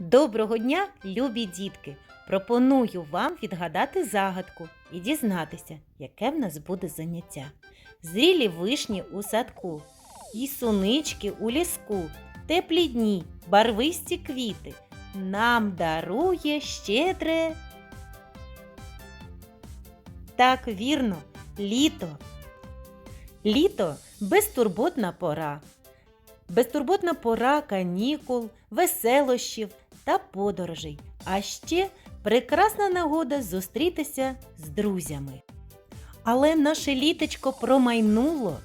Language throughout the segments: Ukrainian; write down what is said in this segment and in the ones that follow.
Доброго дня, любі дітки! Пропоную вам відгадати загадку і дізнатися, яке в нас буде заняття. Зрілі вишні у садку, і сунички у ліску, теплі дні, барвисті квіти. Нам дарує щедре. Так, вірно, літо. Літо безтурботна пора. Безтурботна пора канікул, веселощів та подорожей. А ще прекрасна нагода зустрітися з друзями. Але наше літочко промайнуло.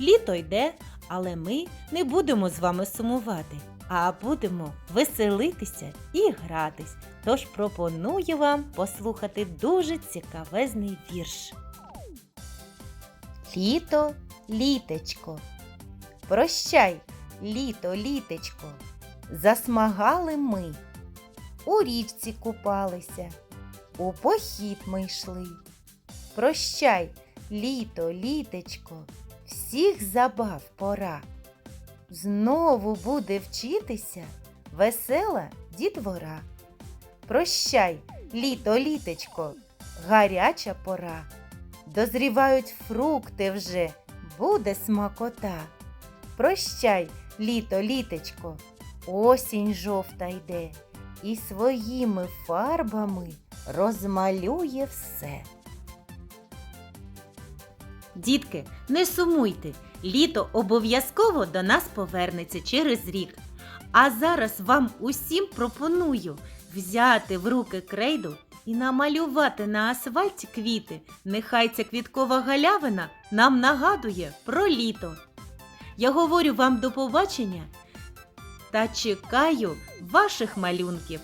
Літо йде, але ми не будемо з вами сумувати, а будемо веселитися і гратись. Тож пропоную вам послухати дуже цікавезний вірш. Літо, літечко. Прощай, літо, літечко, засмагали ми, у річці купалися, у похід ми йшли. Прощай, літо, літечко, всіх забав пора. Знову буде вчитися весела дітвора. Прощай, літо, літечко, гаряча пора. Дозрівають фрукти вже, буде смакота. Прощай, літо, літечко, осінь жовта йде і своїми фарбами розмалює все. Дітки, не сумуйте, літо обов'язково до нас повернеться через рік. А зараз вам усім пропоную взяти в руки крейду і намалювати на асфальті квіти. Нехай ця квіткова галявина нам нагадує про літо. Я говорю вам до побачення та чекаю ваших малюнків.